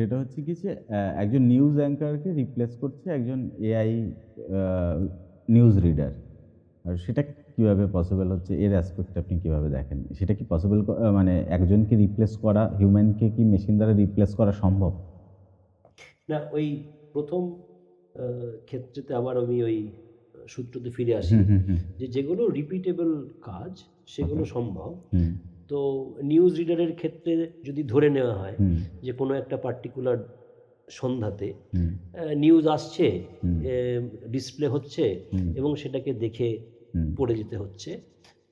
সেটা হচ্ছে কি যে একজন নিউজ অ্যাঙ্কারকে রিপ্লেস করছে একজন এআই নিউজ রিডার আর সেটা কীভাবে পসিবল হচ্ছে এর অ্যাসপেক্ট আপনি কীভাবে দেখেন? সেটা কি পসিবল মানে একজনকে রিপ্লেস করা হিউম্যানকে কি মেশিন দ্বারা রিপ্লেস করা সম্ভব? না ওই প্রথম ক্ষেত্রেতে আবার আমি ওই সূত্রতে ফিরে আসি যে যেগুলো রিপিটেবল কাজ সেগুলো সম্ভব। তো নিউজ রিডারের ক্ষেত্রে যদি ধরে নেওয়া হয় যে কোনো একটা পার্টিকুলার সন্ধ্যাতে নিউজ আসছে ডিসপ্লে হচ্ছে এবং সেটাকে দেখে পড়ে যেতে হচ্ছে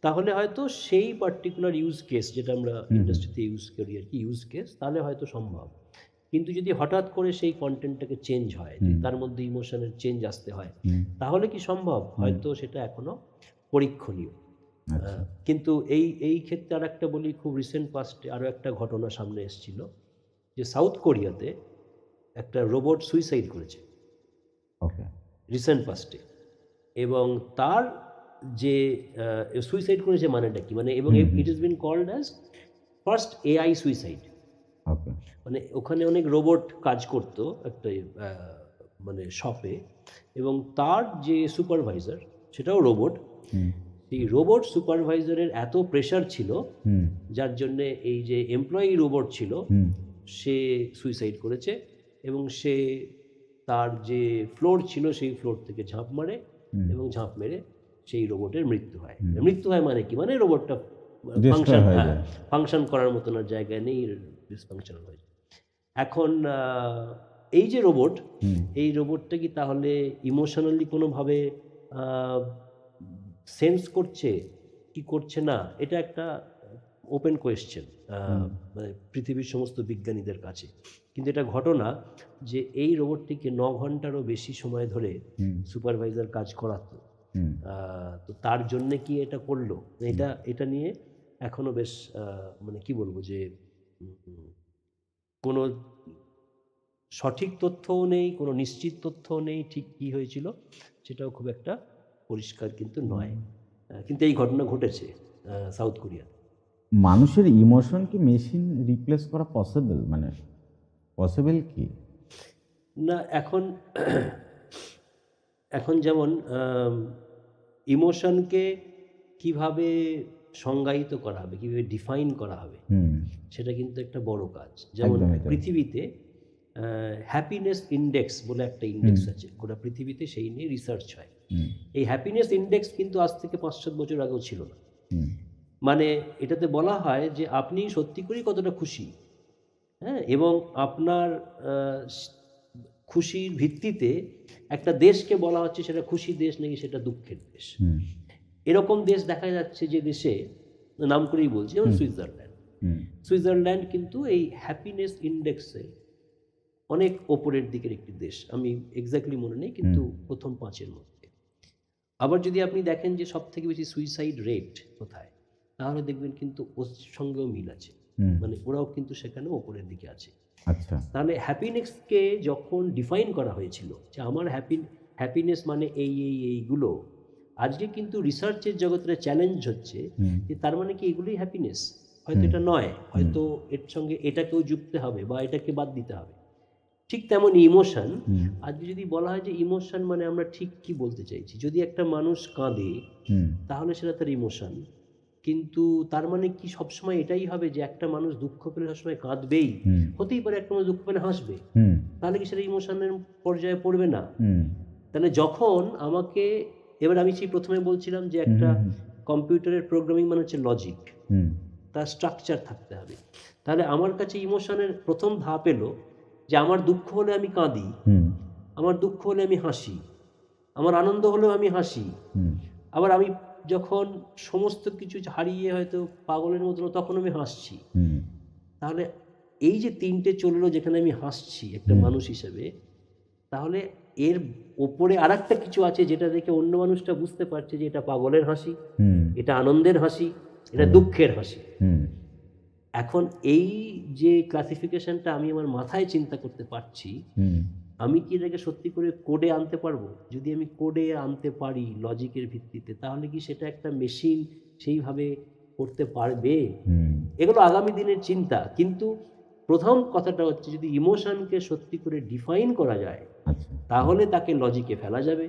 তাহলে হয়তো সেই পার্টিকুলার ইউজ কেস যেটা আমরা ইন্ডাস্ট্রিতে ইউজ করি আর কি ইউজ কেস তাহলে হয়তো সম্ভব। কিন্তু যদি হঠাৎ করে সেই কন্টেন্টটাকে চেঞ্জ হয় তার মধ্যে ইমোশনের চেঞ্জ আসতে হয় তাহলে কি সম্ভব? হয়তো সেটা এখনও পরীক্ষণীয়। কিন্তু এই এই ক্ষেত্রে আর একটা বলি খুব রিসেন্ট পাস্টে আরও একটা ঘটনা সামনে এসেছিল যে সাউথ কোরিয়াতে একটা রোবট সুইসাইড করেছে। রিসেন্ট পাস্টে এবং তার যে সুইসাইড করেছে মানেটা কি? মানে এবং। It is been called as first AI suicide মানে ওখানে অনেক রোবট কাজ করতো একটা মানে শপে এবং তার যে সুপারভাইজার সেটাও রোবট সেই রোবট সুপারভাইজারের এত প্রেশার ছিল যার জন্যে এই যে এমপ্লয়ি রোবট ছিল সে সুইসাইড করেছে এবং সে তার যে ফ্লোর ছিল সেই ফ্লোর থেকে ঝাঁপ মারে এবং ঝাঁপ মেরে সেই রোবটের মৃত্যু হয়। মৃত্যু হয় মানে কি? মানে রোবটটা ফাংশন ফাংশন করার মতন আর জায়গায় নেই ডিসফাংশনাল হয়ে এখন এই যে রোবট এই রোবটটা কি তাহলে ইমোশনালি কোনোভাবে সেন্স করছে কি করছে না এটা একটা ওপেন কোয়েশ্চেন মানে পৃথিবীর সমস্ত বিজ্ঞানীদের কাছে। কিন্তু এটা ঘটনা যে এই রোবটটিকে ন ঘন্টারও বেশি সময় ধরে সুপারভাইজার কাজ করাতো। তো তার জন্যে কি এটা করল? এটা এটা নিয়ে এখনও বেশ মানে কি বলব যে কোনো সঠিক তথ্যও নেই কোনো নিশ্চিত তথ্যও নেই ঠিক কি হয়েছিল সেটাও খুব একটা পরিষ্কার কিন্তু নয়। কিন্তু এই ঘটনা ঘটেছে সাউথ কোরিয়া মানুষের ইমোশন কি মেশিন রিপ্লেস করা পসিবল? মানে পসিবল কি? না এখন এখন যেমন ইমোশনকে কীভাবে সংজ্ঞায়িত করা হবে কীভাবে ডিফাইন করা হবে হুম। সেটা কিন্তু একটা বড় কাজ। যেমন পৃথিবীতে হ্যাপিনেস ইন্ডেক্স বলে একটা ইন্ডেক্স আছে। গোটা পৃথিবীতে সেই নিয়ে রিসার্চ হয়। এই হ্যাপিনেস ইন্ডেক্স কিন্তু আজ থেকে পাঁচ সাত বছর আগেও ছিল না। মানে এটাতে বলা হয় যে আপনি সত্যি করেই কতটা খুশি হ্যাঁ? এবং আপনার খুশির ভিত্তিতে একটা দেশকে বলা হচ্ছে সেটা খুশি দেশ নাকি সেটা দুঃখের দেশ। এরকম দেশ দেখা যাচ্ছে যে দেশে নাম করেই বলছি যেমন সুইজারল্যান্ড। সুইজারল্যান্ড কিন্তু এই হ্যাপিনেস ইন্ডেক্সে অনেক ওপরের দিকের একটি দেশ। আমি এক্স্যাক্টলি মনে নেই কিন্তু প্রথম পাঁচের মধ্যে আবার যদি আপনি দেখেন যে সব থেকে বেশি সুইসাইড রেট কোথায় তাহলে দেখবেন কিন্তু ওর সঙ্গেও মিল আছে। মানে ওরাও কিন্তু সেখানে ওপরের দিকে আছে। আচ্ছা। তাহলে হ্যাপিনেসকে যখন ডিফাইন করা হয়েছিল যে আমার হ্যাপি হ্যাপিনেস মানে এই এই এইগুলো আজকে কিন্তু রিসার্চের জগতের চ্যালেঞ্জ হচ্ছে যে তার মানে কি এগুলোই হ্যাপিনেস হয়তো এটা নয় হয়তো এর সঙ্গে এটাকেও যুক্ত হবে বা এটাকে বাদ দিতে হবে। ঠিক তেমন ইমোশন আজকে যদি বলা হয় যে ইমোশন মানে আমরা ঠিক কি বলতে চাইছি? যদি একটা মানুষ কাঁদে তাহলে সেটা তার ইমোশন। কিন্তু তার মানে কি সবসময় এটাই হবে যে একটা মানুষ দুঃখ পেলে সবসময় কাঁদবেই? হতেই পারে একটা মানুষ দুঃখ পেলে হাসবে। তাহলে কি সেটা ইমোশনের পর্যায়ে পড়বে না? তাহলে যখন আমাকে এবার আমি সেই প্রথমে বলছিলাম যে একটা কম্পিউটারের প্রোগ্রামিং মানে হচ্ছে লজিক তার স্ট্রাকচার থাকতে হবে। তাহলে আমার কাছে ইমোশনের প্রথম ধাপ এলো যে আমার দুঃখ হলে আমি কাঁদি হুম। আমার দুঃখ হলে আমি হাসি আমার আনন্দ হলেও আমি হাসি। আবার আমি যখন সমস্ত কিছু হারিয়ে হয়তো পাগলের মতন তখন আমি হাসছি। তাহলে এই যে তিনটে চলল যেখানে আমি হাসছি একটা মানুষ হিসেবে তাহলে এর ওপরে আর একটা কিছু আছে যেটা দেখে অন্য মানুষটা বুঝতে পারছে যে এটা পাগলের হাসি হুম। এটা আনন্দের হাসি এটা দুঃখের হাসি। হুম। এখন এই যে ক্লাসিফিকেশনটা আমি আমার মাথায় চিন্তা করতে পারছি আমি কি এটাকে সত্যি করে কোডে আনতে পারব? যদি আমি কোডে আনতে পারি লজিকের ভিত্তিতে তাহলে কি সেটা একটা মেশিন সেইভাবে করতে পারবে? এগুলো আগামী দিনের চিন্তা। কিন্তু প্রথম কথাটা হচ্ছে যদি ইমোশনকে সত্যি করে ডিফাইন করা যায় আচ্ছা। তাহলে তাকে লজিকে ফেলা যাবে।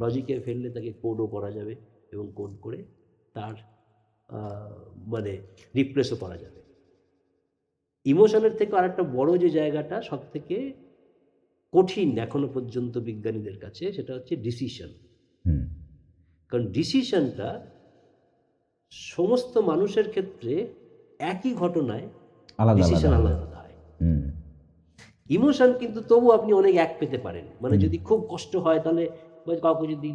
লজিকে ফেললে তাকে কোডও করা যাবে এবং কোড করে তার মানে রিপ্লেসও করা যাবে। ইমোশনের থেকে আরেকটা বড় যে জায়গাটা সব থেকে কঠিন এখনও পর্যন্ত বিজ্ঞানীদের কাছে সেটা হচ্ছে ডিসিশন হুম। কারণ ডিসিশনটা সমস্ত মানুষের ক্ষেত্রে একই ঘটনায় ডিসিশন আলাদা আলাদা। হয়। হুম। ইমোশন কিন্তু তবু আপনি অনেক এক পেতে পারেন। মানে যদি খুব কষ্ট হয় তাহলে কাউকে যদি।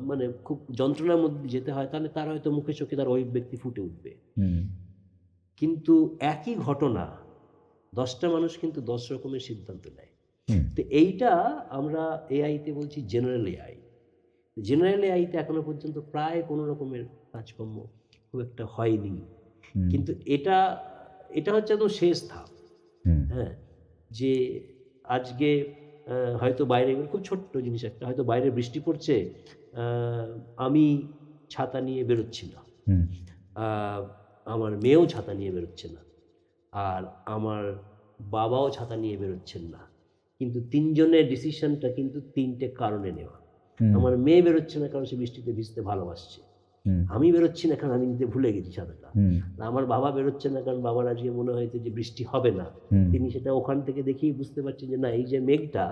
মানে খুব যন্ত্রণার মধ্যে যেতে হয় তাহলে তার হয়তো মুখে চোখে তার অভিব্যক্তি ফুটে উঠবে। হুম। কিন্তু একই ঘটনা দশটা মানুষ কিন্তু দশ রকমের সিদ্ধান্ত নেয়। তো এইটা আমরা এআইতে বলছি জেনারেল এআই জেনারেল এআইতে এখনও পর্যন্ত প্রায় কোনো রকমের কাজকর্ম খুব একটা হয়নি। কিন্তু এটা এটা হচ্ছে একদম শেষ ধাপ। হুম। হ্যাঁ যে আজকে হয়তো বাইরে খুব ছোট্ট জিনিস একটা হয়তো বাইরে বৃষ্টি পড়ছে আমি ছাতা নিয়ে বেরোচ্ছি না। আমার মেয়েও ছাতা নিয়ে বেরোচ্ছে না। আর আমার বাবাও ছাতা নিয়ে বেরোচ্ছেন না। কিন্তু তিনজনের ডিসিশনটা কিন্তু তিনটে কারণে নেওয়া। আমার মেয়ে বেরোচ্ছে না কারণ সে বৃষ্টিতে ভিজতে ভালোবাসছে। আমি বেরোচ্ছি না কারণ আমি নিতে ভুলে গেছি ছাতাটা। আমার বাবা বেরোচ্ছে না কারণ বাবার আজকে মনে হয়েছে যে বৃষ্টি হবে না। তিনি সেটা ওখান থেকে দেখেই বুঝতে পারছেন যে না এই যে মেঘটা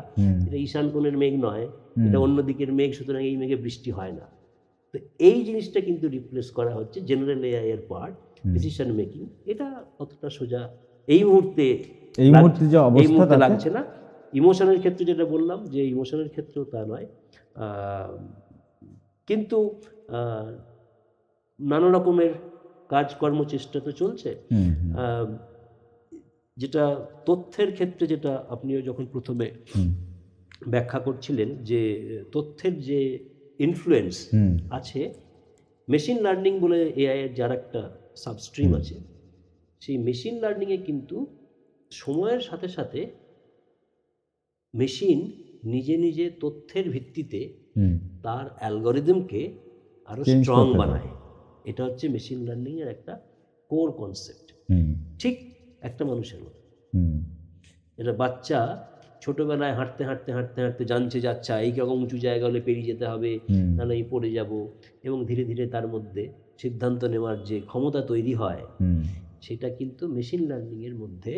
এটা ঈশান কোণের মেঘ নয় এটা অন্য দিকের মেঘ সুতরাং এই মেঘে বৃষ্টি হয় না। তো এই জিনিসটা কিন্তু রিপ্লেস করা হচ্ছে জেনারেল এআই এর পার্ট। ডিসিশন মেকিং এটা অতটা সোজা। এই মুহূর্তে এই মুহূর্তে যে অবস্থা লাগছে না। ইমোশনের ক্ষেত্রে যেটা বললাম যে ইমোশনের ক্ষেত্রেও তা নয়। কিন্তু নানা রকমের কাজকর্ম চেষ্টা তো চলছে। যেটা তথ্যের ক্ষেত্রে যেটা আপনিও যখন প্রথমে ব্যাখ্যা করছিলেন যে তথ্যের যে ইনফ্লুয়েন্স আছে মেশিন লার্নিং বলে এআই এর যার একটা সাবস্ট্রিম আছে। সেই মেশিন লার্নিংয়ে কিন্তু সময়ের সাথে সাথে মেশিন নিজে নিজে তথ্যের ভিত্তিতে তার অ্যালগোরিদমকে Change স্ট্রং বানায়। এটা হচ্ছে মেশিন লার্নিংয়ের একটা কোর কনসেপ্ট ঠিক একটা মানুষের মতো। এটা বাচ্চা ছোটবেলায় হাঁটতে হাঁটতে হাঁটতে হাঁটতে জানছে যাচ্ছা এই রকম উঁচু জায়গা হলে পেরিয়ে যেতে হবে নাহলে আমি পড়ে যাব। এবং ধীরে ধীরে তার মধ্যে সিদ্ধান্ত নেওয়ার যে ক্ষমতা তৈরি হয় সেটা কিন্তু মেশিন লার্নিংয়ের মধ্যে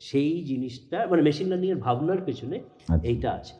সেই জিনিসটা মানে মেশিন লার্নিংয়ের ভাবনার পেছনে আচ্ছা। এইটা আছে